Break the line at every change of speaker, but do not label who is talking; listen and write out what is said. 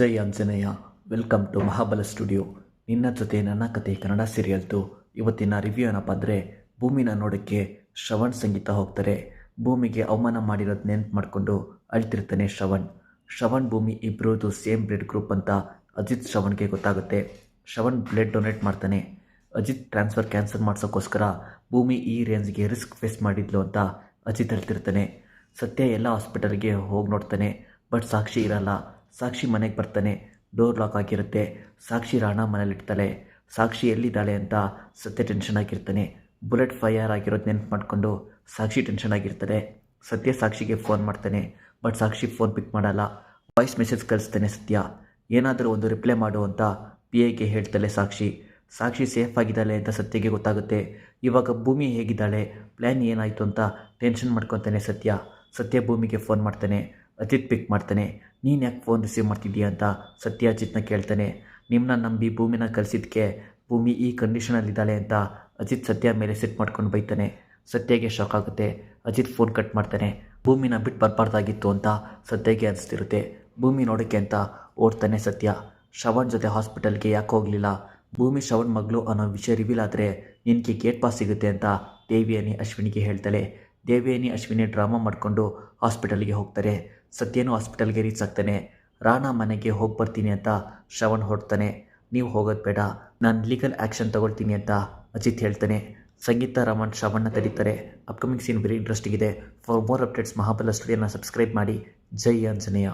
Jai Anjaneya welcome to Mahabala studio. ನಿನ್ನ ಜೊತೆ ನನ್ನ ಕತೆ ಕನ್ನಡ ಸೀರಿಯಲ್ದು. ಇವತ್ತಿನ ರಿವ್ಯೂ ಏನಪ್ಪ ಅಂದರೆ, ಭೂಮಿನ ನೋಡೋಕ್ಕೆ ಶ್ರವಣ್ ಸಂಗೀತ ಹೋಗ್ತಾರೆ. ಭೂಮಿಗೆ ಅವಮಾನ ಮಾಡಿರೋದು ನೆನ್ಪು ಮಾಡಿಕೊಂಡು ಅಳ್ತಿರ್ತಾನೆ ಶ್ರವಣ್. ಶ್ರವಣ್, ಭೂಮಿ ಇಬ್ಬರದು ಸೇಮ್ ಬ್ಲಡ್ ಗ್ರೂಪ್ ಅಂತ ಅಜಿತ್ ಶ್ರವಣ್ಗೆ ಗೊತ್ತಾಗುತ್ತೆ. ಶ್ರವಣ್ ಬ್ಲಡ್ ಡೊನೇಟ್ ಮಾಡ್ತಾನೆ. ಅಜಿತ್ ಟ್ರಾನ್ಸ್ಫರ್ ಕ್ಯಾನ್ಸಲ್ ಮಾಡ್ಸೋಕ್ಕೋಸ್ಕರ ಭೂಮಿ ಈ ರೇಂಜ್ಗೆ ರಿಸ್ಕ್ ಫೇಸ್ ಮಾಡಿದ್ಲು ಅಂತ ಅಜಿತ್ ಹೇಳ್ತಿರ್ತಾನೆ ಸತ್ಯ ಎಲ್ಲ ಹಾಸ್ಪಿಟಲ್ಗೆ ಹೋಗಿ ನೋಡ್ತಾನೆ, ಬಟ್ ಸಾಕ್ಷಿ ಇರಲ್ಲ. ಸಾಕ್ಷಿ ಮನೆಗೆ ಬರ್ತಾನೆ. ಡೋರ್ ಲಾಕ್ ಆಗಿರುತ್ತೆ. ಸಾಕ್ಷಿ ರಾಣ ಮನೇಲಿಡ್ತಾಳೆ ಸಾಕ್ಷಿ ಎಲ್ಲಿದ್ದಾಳೆ ಅಂತ ಸತ್ಯ ಟೆನ್ಷನ್ ಆಗಿರ್ತಾನೆ. ಬುಲೆಟ್ ಫೈರ್ ಆಗಿರೋದು ನೆನ್ಪು ಮಾಡಿಕೊಂಡು ಸಾಕ್ಷಿ ಟೆನ್ಷನ್ ಆಗಿರ್ತಾರೆ ಸತ್ಯ ಸಾಕ್ಷಿಗೆ ಫೋನ್ ಮಾಡ್ತಾನೆ. ಬಟ್ ಸಾಕ್ಷಿ ಫೋನ್ ಪಿಕ್ ಮಾಡಲ್ಲ. ವಾಯ್ಸ್ ಮೆಸೇಜ್ ಕಳಿಸ್ತಾನೆ ಸತ್ಯ. ಏನಾದರೂ ಒಂದು ರಿಪ್ಲೈ ಮಾಡು ಅಂತ ಪಿ ಎಗೆ ಹೇಳ್ತಾಳೆ ಸಾಕ್ಷಿ. ಸಾಕ್ಷಿ ಸೇಫ್ ಆಗಿದ್ದಾಳೆ ಅಂತ ಸತ್ಯಗೆ ಗೊತ್ತಾಗುತ್ತೆ. ಇವಾಗ ಭೂಮಿ ಹೇಗಿದ್ದಾಳೆ? ಪ್ಲ್ಯಾನ್ ಏನಾಯಿತು ಅಂತ ಟೆನ್ಷನ್ ಮಾಡ್ಕೊತಾನೆ ಸತ್ಯ. ಸತ್ಯ ಭೂಮಿಗೆ ಫೋನ್ ಮಾಡ್ತಾನೆ. ಅಜಿತ್ ಪಿಕ್ ಮಾಡ್ತಾನೆ. ನೀನು ಯಾಕೆ ಫೋನ್ ರಿಸೀವ್ ಮಾಡ್ತಿದ್ದೀಯ ಅಂತ ಸತ್ಯ ಅಜಿತ್ನ ಕೇಳ್ತಾನೆ. ನಿಮ್ಮನ್ನ ನಂಬಿ ಭೂಮಿನ ಕಲಿಸಿದ್ದಕ್ಕೆ ಭೂಮಿ ಈ ಕಂಡೀಷನಲ್ಲಿದ್ದಾಳೆ ಅಂತ ಅಜಿತ್ ಸತ್ಯ ಮೇಲೆ ಸೆಟ್ ಮಾಡ್ಕೊಂಡು ಬೈತಾನೆ. ಸತ್ಯಗೆ ಶಾಕ್ ಆಗುತ್ತೆ. ಅಜಿತ್ ಫೋನ್ ಕಟ್ ಮಾಡ್ತಾನೆ. ಭೂಮಿನ ಬಿಟ್ಟು ಬರಬಾರ್ದಾಗಿತ್ತು ಅಂತ ಸತ್ಯಗೆ ಅನಿಸ್ತಿರುತ್ತೆ. ಭೂಮಿ ನೋಡೋಕ್ಕೆ ಅಂತ ಓಡ್ತಾನೆ ಸತ್ಯ. ಶ್ರವಣ್ ಜೊತೆ ಹಾಸ್ಪಿಟಲ್ಗೆ ಯಾಕೆ ಹೋಗಲಿಲ್ಲ? ಭೂಮಿ, ಶ್ರವಣ್ ಮಗಳು ಅನ್ನೋ ವಿಷಯ ರಿವೀಲ್ ಆದರೆ ನಿನಗೆ ಗೇಟ್ ಪಾಸ್ ಸಿಗುತ್ತೆ ಅಂತ ದೇವಿಯನಿ ಅಶ್ವಿನಿಗೆ ಹೇಳ್ತಾಳೆ. ದೇವಿಯನಿ, ಅಶ್ವಿನಿ ಡ್ರಾಮಾ ಮಾಡಿಕೊಂಡು ಹಾಸ್ಪಿಟಲ್ಗೆ ಹೋಗ್ತಾರೆ. ಸತ್ಯನೂ ಹಾಸ್ಪಿಟಲ್ಗೆ ರೀಚ್ ಆಗ್ತಾನೆ. ರಾಣಾ ಮನೆಗೆ ಹೋಗಿ ಬರ್ತೀನಿ ಅಂತ ಶ್ರವಣ್ ಹೊರಡ್ತಾನೆ. ನೀವು ಹೋಗೋದು ಬೇಡ. ನಾನು ಲೀಗಲ್ ಆ್ಯಕ್ಷನ್ ತಗೊಳ್ತೀನಿ ಅಂತ ಅಜಿತ್ ಹೇಳ್ತಾನೆ. ಸಂಗೀತ, ರಮಣ್, ಶ್ರವಣ್ನ ತಡೀತಾರೆ. ಅಪ್ಕಮಿಂಗ್ ಸೀನ್ ವೆರಿ ಇಂಟ್ರೆಸ್ಟಿಂಗ್ ಇದೆ. ಫಾರ್ ಮೋರ್ ಅಪ್ಡೇಟ್ಸ್ ಮಹಾಬಲ ಸ್ಟುಡಿಯೋನ ಸಬ್ಸ್ಕ್ರೈಬ್ ಮಾಡಿ. ಜೈ ಆಂಜನೇಯ.